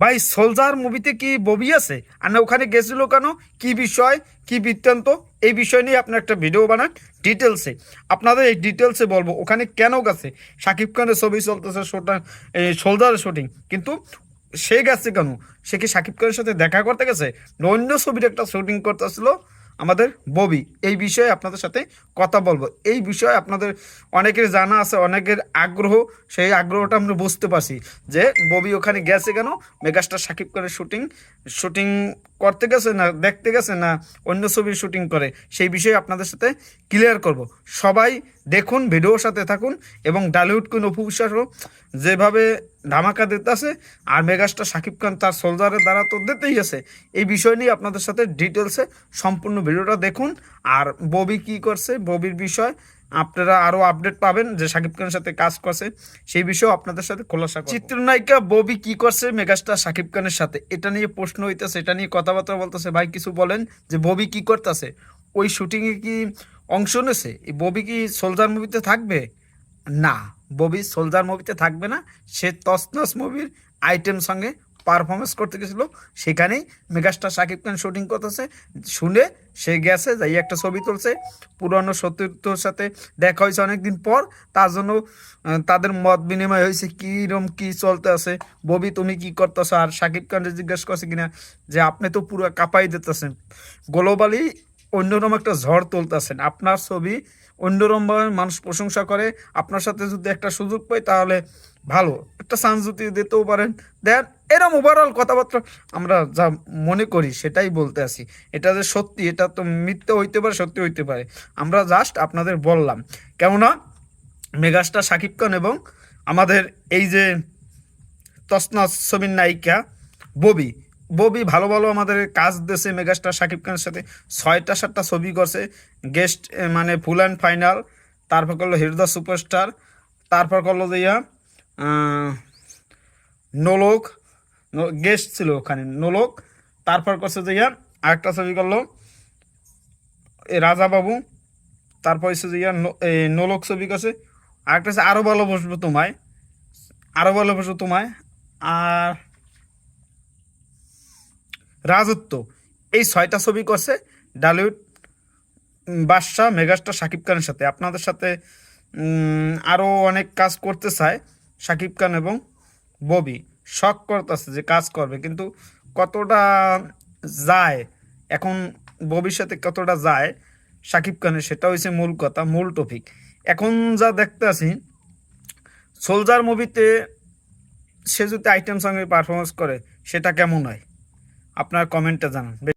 ভাই, সোলজার মুভিতে কি ববি আছে? আর না, ওখানে গেছিল কেন? কি বিষয়? কি বৃত্তান্ত? এই বিষয় নিয়ে আপনি একটা ভিডিও বানান ডিটেলসে আপনাদের এই ডিটেলসে বলব, ওখানে কেন গেছে? শাকিব খানের ছবি চলতেছে শোটা সোলজারের শুটিং কিন্তু সে গেছে কেন? সে কি শাকিব খানের সাথে দেখা করতে গেছে? অন্য ছবির একটা শুটিং করতেছিল আমাদের ববি। এই বিষয়ে আপনাদের সাথে কথা বলব। এই বিষয়ে আপনাদের অনেকের জানা আছে, অনেকের আগ্রহ। সেই আগ্রহটা আমরা বুঝতে পারছি যে ববি ওখানে গেছে কেন? মেগাস্টার সাকিব করে শুটিং শুটিং করতে গেছে না, দেখতে গেছে না? অন্য ছবির শুটিং করে। সেই বিষয়ে আপনাদের সাথে ক্লিয়ার করব। সবাই দেখুন, ভিডিওর সাথে থাকুন এবং ডালিউড কুইন অপু বিশ্বাসও যেভাবে ধামাকা দিতেছে, আর মেগাস্টার শাকিব খান তার সোলজারের দ্বারা তো দিতেই আছে। এই বিষয় নিয়ে আপনাদের সাথে ডিটেলসে সম্পূর্ণ ভিডিওটা দেখুন। আর ববি কি করছে? ববির বিষয় আপনারা আরও আপডেট পাবেন যে শাকিব খানের সাথে কাজ করছে। সেই বিষয়েও আপনাদের সাথে খোলাসা। চিত্রনায়িকা ববি কি করছে মেগাস্টার শাকিব খানের সাথে? এটা নিয়ে প্রশ্ন হইতেছে, এটা নিয়ে কথাবার্তা বলতেছে। ভাই, কিছু বলেন যে ববি কি করতেছে? ওই শুটিংয়ে কি অংশ নেছে। এই ববি কি সোলজার মুভিতে থাকবে? না, ববি সোলজার মুভিতে থাকবে না। সে তসনস মুভির আইটেম সঙ্গে পারফরমেন্স করতে গেছিল। সেখানেই মেগাস্টার শাকিব খান শুটিং করতেছে। শুনে সে গেছে, যাই একটা ছবি তুলছে। পুরনো সতীর্থর সাথে দেখা হয়েছে অনেকদিন পর। তার জন্য তাদের মত বিনিময় হয়েছে কীরম কি চলতে আছে। ববি, তুমি কি করতেছো? আর শাকিব খানকে জিজ্ঞেস করছে কিনা, যে আপনি তো পুরো কাঁপাই দিতেছেন। গ্লোবালি অন্যরকম একটা ঝড় তুলতেছেন। আপনার ছবি অন্যরকমভাবে মানুষ প্রশংসা করে, আপনার সাথে যদি একটা সুযোগ পাই তাহলে ভালো। একটা চান্স যদি দিতেও পারেন। দেন এরম ওভারঅল কথাবার্তা আমরা যা মনে করি সেটাই বলতে আসি এটা যে সত্যি, এটা তো মিথ্যে হইতে পারে, সত্যি হইতে পারে। আমরা জাস্ট আপনাদের বললাম। কেননা মেগাস্টার শাকিব খান এবং আমাদের এই যে তসনাস ছবির নায়িকা ববি ববি ভালো ভালো আমাদের কাজ দিয়েছে মেগাস্টার শাকিব খানের সাথে। ছয়টা সাতটা ছবি করছে। গেস্ট মানে ফুল অ্যান্ড ফাইনাল। তারপর করল হৃদয় সুপারস্টার। তারপর করল যে ইয়া নোলক। গেস্ট ছিল ওখানে, নোলক। তারপর করছে যে ইয়া, আরেকটা ছবি করল, এ, রাজা বাবু। তারপর হচ্ছে যে ন- নোলক ছবি করছে। আরেকটা হচ্ছে আরও ভালোবাসবো তোমায়। আরও ভালোবাসবো তোমায়। আর রাজত্ব। এই ছয়টা ছবি করছে ডালিউড বাদশাহ, মেগাস্টার শাকিব খানের সাথে। আপনাদের সাথে আরও অনেক কাজ করতে চায় শাকিব খান এবং ববি। শখ করতেছে যে কাজ করবে, কিন্তু কতটা যায়, এখন সাথে কতটা যায় শাকিব খানের, সেটা হয়েছে মূল কথা, মূল টপিক এখন যা দেখতে আছি সোলজার মুভিতে সে যদি আইটেম সঙ্গে পারফরমেন্স করে, সেটা কেমন হয়? আপনার কমেন্টটা জানান।